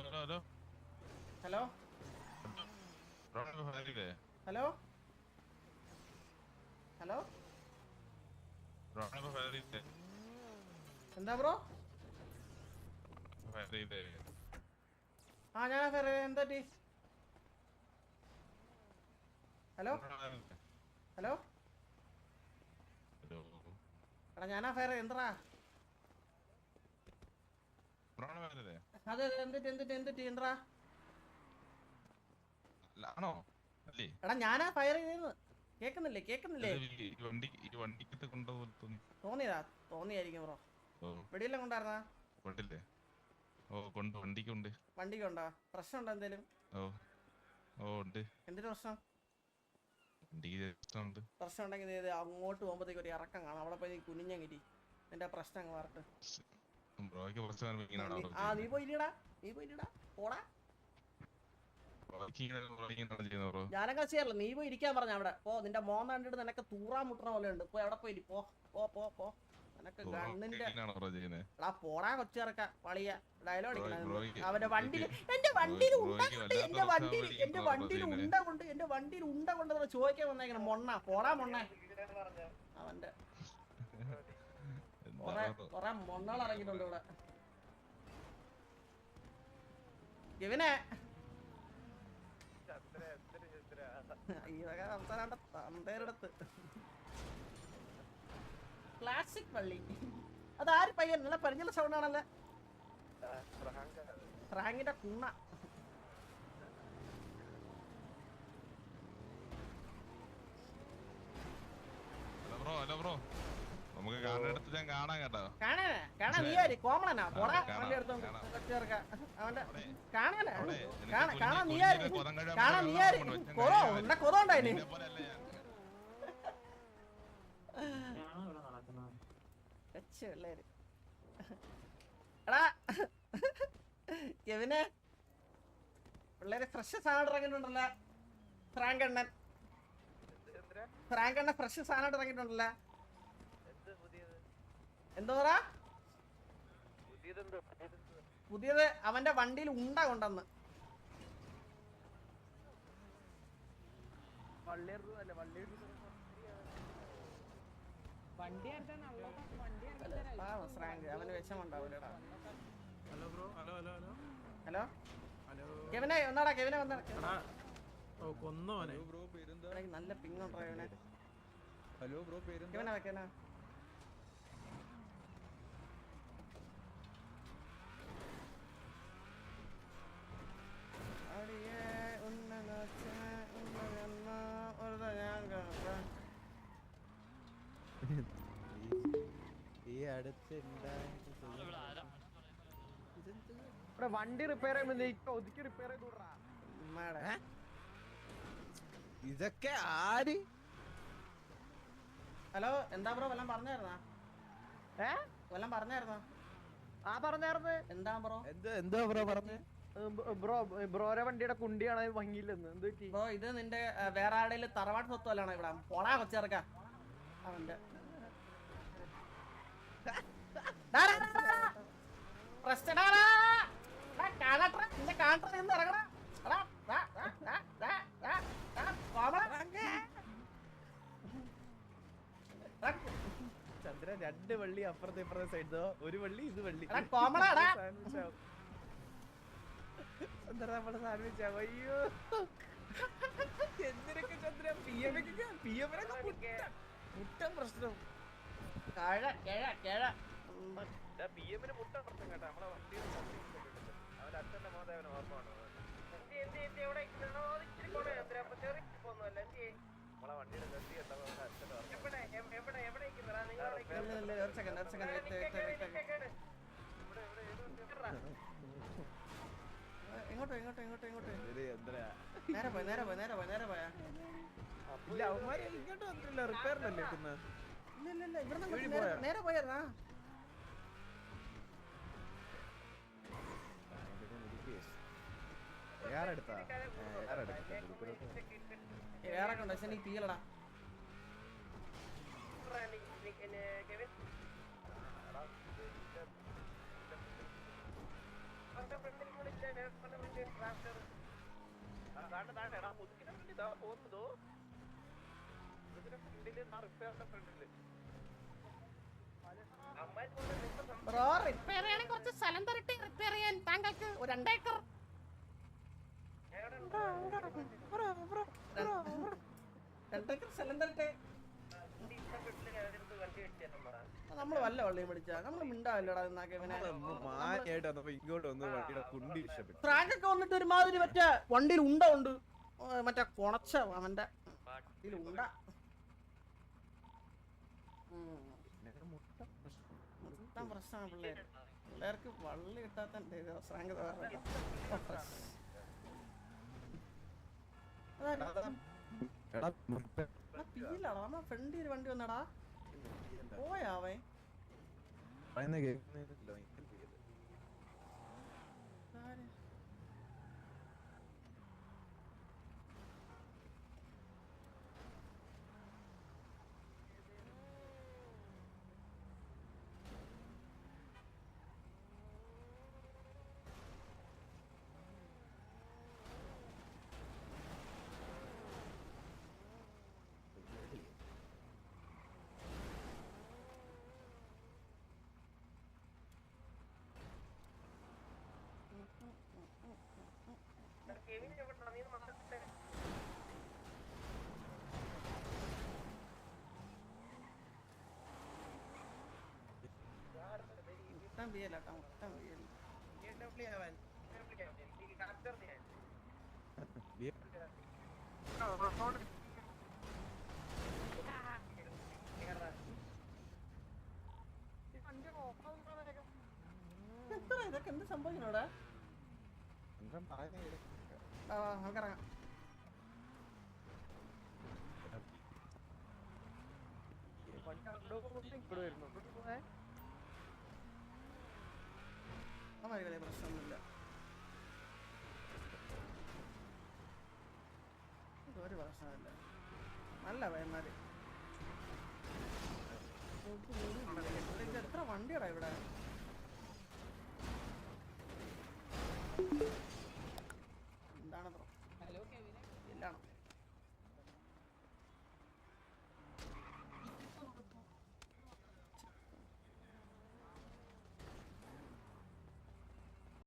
Hello hello. Hello? Hello? എന്താ bro? ആ ഞാൻ എന്താ ടീ? ഹലോ? ഹലോ? ഹലോ. എടാ ഞാനാ ഫയർ എന്താ അതെ അതെ എന്തിട്ട് എന്തിട്ട് എന്തിട്ട് എന്താ ആണോ? എടാ ഞാനാ ഫയർ കേക്കുന്നില്ലേ കേക്കുന്നില്ലേ? തോന്നിയതാ തോന്നിയായിരിക്കും ബ്രോ. ഓ. വെടിയെല്ലാം കൊണ്ടായിരുന്നാ? കൊണ്ടില്ലേ? ഓ കൊണ്ട് വണ്ടിക്കുണ്ട്. വണ്ടിക്കുണ്ടോ പ്രശ്നമുണ്ടോ എന്തേലും? ഓ ഓ ഉണ്ട്. എന്തിനു പ്രശ്നം? വണ്ടിക്ക് പ്രശ്നം ഉണ്ടെങ്കിൽ അങ്ങോട്ട് പോകുമ്പോഴത്തേക്ക് ഒരു ഇറക്കം കാണാം. അവിടെ പോയി കുനിഞ്ഞങ്ങിരി എന്റെ പ്രശ്നം അങ്ങ് ബ്രോയ്ക്ക് ആ നീ പോയില്ലടാ. നീ പോയില്ലടാ. പോടാ. ഞാനങ്ങനെ ചെയ്യാറില്ല. നീ പോയി ഇരിക്കാൻ പറഞ്ഞ അവിടെ. പോ നിന്റെ മോൻ കണ്ടിട്ട് നിനക്ക് തൂറാൻ മുട്ടണ പോലെ ഉണ്ട്. പോ അവിടെ പോയി. പോ പോ പോ പോ. നിനക്ക് ഗണ്ണിന്റെ എടാ പോടാ കൊച്ചിറക്ക. വളിയ ഡയലോഗ് ബ്രോയ്- അവന്റെ വണ്ടിയിൽ എന്റെ വണ്ടിയിൽ ഉണ്ട കൊണ്ട് എന്റെ വണ്ടിയിൽ എന്റെ വണ്ടിയിൽ ഉണ്ട കൊണ്ട് എന്റെ വണ്ടിയിൽ ഉണ്ട കൊണ്ട് ചോദിക്കാൻ വന്നേക്കണം. മൊണ്ണ പോടാ മൊണ്ണ. അവന്റെ കൊറേ മൊണ്ണകൾ ഇറങ്ങിയിട്ടുണ്ട് ഇവിടെ. ഇവനെ വക സംസാരം തന്തേരെടുത്ത്. ക്ലാസിക് പള്ളി. അതാര് പയ്യൻ? നല്ല പരിചയ സൗണ്ട് ആണല്ലേ? ഫ്രാങ്കിന്റെ കുണ്ണ. Hello bro hello bro. നമുക്ക് കാണാനെടുത്ത് ഞാൻ കാണാൻ കേട്ടോ. കാണാനാ കാണാ. നീ ആര് കോമളനാ. പോടാ അവന്റെ ചേർക്ക അവന്റെ. കാണാനാ കാണാ കാണാ നീ ആര് കൊതം കഴിയാൻ കാണാ നീ ആര് കൊറോ ഉണ്ട കൊറോ ഉണ്ടായിന് പിള്ളേര്. എടാ കെവിന് പിള്ളേര് ഫ്രഷ് സാധനം ഇറങ്ങിയിട്ടുണ്ടല്ലോ. ഫ്രാങ്ക് അണ്ണൻ ഫ്രാങ്ക് അണ്ണൻ ഫ്രഷ് സാധനം ഇറങ്ങിയിട്ടുണ്ടല്ലോ. എന്തോടാ പുതിയത് അവന്റെ വണ്ടിയിൽ ഉണ്ട കൊണ്ടെന്ന് അവന് വിഷമുണ്ടാവൂലടാ hello bro hello hello hello. Hello? Hello. കെവിനെ ഒന്നാടാ കെവിനെ ഓ കൊന്നോനെ ബ്രോ പേരെന്താ? നല്ല പിങ് ഉണ്ടോ ഹലോ ബ്രോ പേരെന്താ? കെവിനെ ഇവിടെ വണ്ടി റിപ്പയർ ചെയ്യുമ്പോ ഒതുക്കി റിപ്പയർ ചെയ്ത് ഇതൊക്കെ ആര്? ഹലോ എന്താ ബ്രോ വല്ലതും പറഞ്ഞായിരുന്നാ? ഏ? വല്ലതും പറഞ്ഞായിരുന്നോ? ആ പറഞ്ഞായിരുന്നു. എന്താ ബ്രോ? എന്താ എന്താ ബ്രോ പറഞ്ഞു? ബ്രോ ബ്രോരെ വണ്ടിയുടെ കുണ്ടിയാണ് ഭംഗിയില്ലെന്ന്. എന്ത് ബ്രോ ഇത് നിന്റെ വേറെ ആടെ തറവാട്ട് സ്വത്ത് വല്ലാണ് ഇവിടെ? പോടാ കൊച്ചിറക്ക അവന്റെ ചന്ദ്ര രണ്ട് വള്ളി അപ്പുറത്തെ ഇപ്പുറത്തെ സൈഡ് ഒരു വള്ളി ഇത് വള്ളി. ചന്ദ്ര നമ്മളെ സാൻഡ്വിച്ച് ആവും അയ്യോ. എന്തിനൊക്കെ ചന്ദ്ര പി എമ്മൊക്കെ പി എമ്മിനൊക്കെ മുട്ടൻ പ്രശ്നം. കഴ, കിഴ, കിഴ. പി എമ്മിന് മുട്ട പ്രശ്നം കേട്ടോ നമ്മളെ വണ്ടി അവന്റെ അച്ഛന്റെ മോദേവന് ഓർമ്മയാണ് നമ്മളെ വണ്ടിയുടെ ഗതി കണ്ടപ്പോ അവന്റെ അച്ഛൻ ഇല്ല, ഇല്ല, ഒരു second, ഒരു second, wait, wait, wait, wait. ഏ, ഇങ്ങോട്ടോ ഇങ്ങോട്ടോ ഇങ്ങോട്ടോ ഇങ്ങോട്ടോ ചന്ദ്ര നേരെ പോയി നേരെ പോയി നേരെ പോയി നേരെ പോയാ. ഇല്ല അവന്മാരെ ഇങ്ങോട്ട് വന്നിട്ടില്ല. റിപ്പയറിനല്ലേ ഇല്ല ഇല്ല നേരെ പോയോ? നേരെ പോയായിരുന്നാ ഏറെടുത്താ ഏറെടുത്താ വേറെ ഉണ്ട് പക്ഷെ നീ തീലടാ താണ്ട താണ്ട എടാ മുതുക്കിന്റെ ഫ്രണ്ടിൽ ഇതാ പോകുന്നതോ മുതുക്കിന്റെ ഫ്രണ്ടിൽ അമ്മായി കൊണ്ട് നിൽക്കുന്ന സം- ബ്രോ റിപ്പയർ ചെയ്യാൻ കുറച്ച് സ്ഥലം തരട്ടെ. റിപ്പയർ ചെയ്യാൻ താങ്കൾക്ക് ഒരു രണ്ടേക്കർ എവിടെ രണ്ടേക്കർ സ്ഥലം തരട്ടെ നമ്മൾ വല്ല വള്ളിയും പിടിച്ചാ. നമ്മൾ മിണ്ടാവില്ലടാ ഫ്രാങ്കൊക്കെ വന്നിട്ട് ഒരുമാതിരി മറ്റേ വണ്ടിയിൽ ഉണ്ട ഉണ്ട്. മറ്റേ കൊണച്ച അവന്റെ ഉണ്ട. മൊത്തം പ്രശ്നമാണ് പിള്ളേർ പിള്ളേർക്ക് വള്ളി കിട്ടാത്ത ഫ്രാങ്ക് മുട്ട പീലാടാ നമ്മ ഫ്രണ്ട് ഒരു വണ്ടി വന്നടാ. പോയാവേ പറയുന്ന കേൾക്കുന്നില്ലല്ലോ ആര്? കെവിൻ എവിടെ നീ മൊത്തം മൊത്തം എനിക്ക് കറക്റ്റ് ഇതൊക്കെ എന്ത് സംഭവിക്കണോടാ എന്താ പറയുന്ന അമ്മാതിരി വലിയ പ്രശ്നമൊന്നുമില്ല. ഒരു പ്രശ്നമില്ല. നല്ല പയ്യന്മാര് എത്ര വണ്ടിയടാ ഇവിടെ?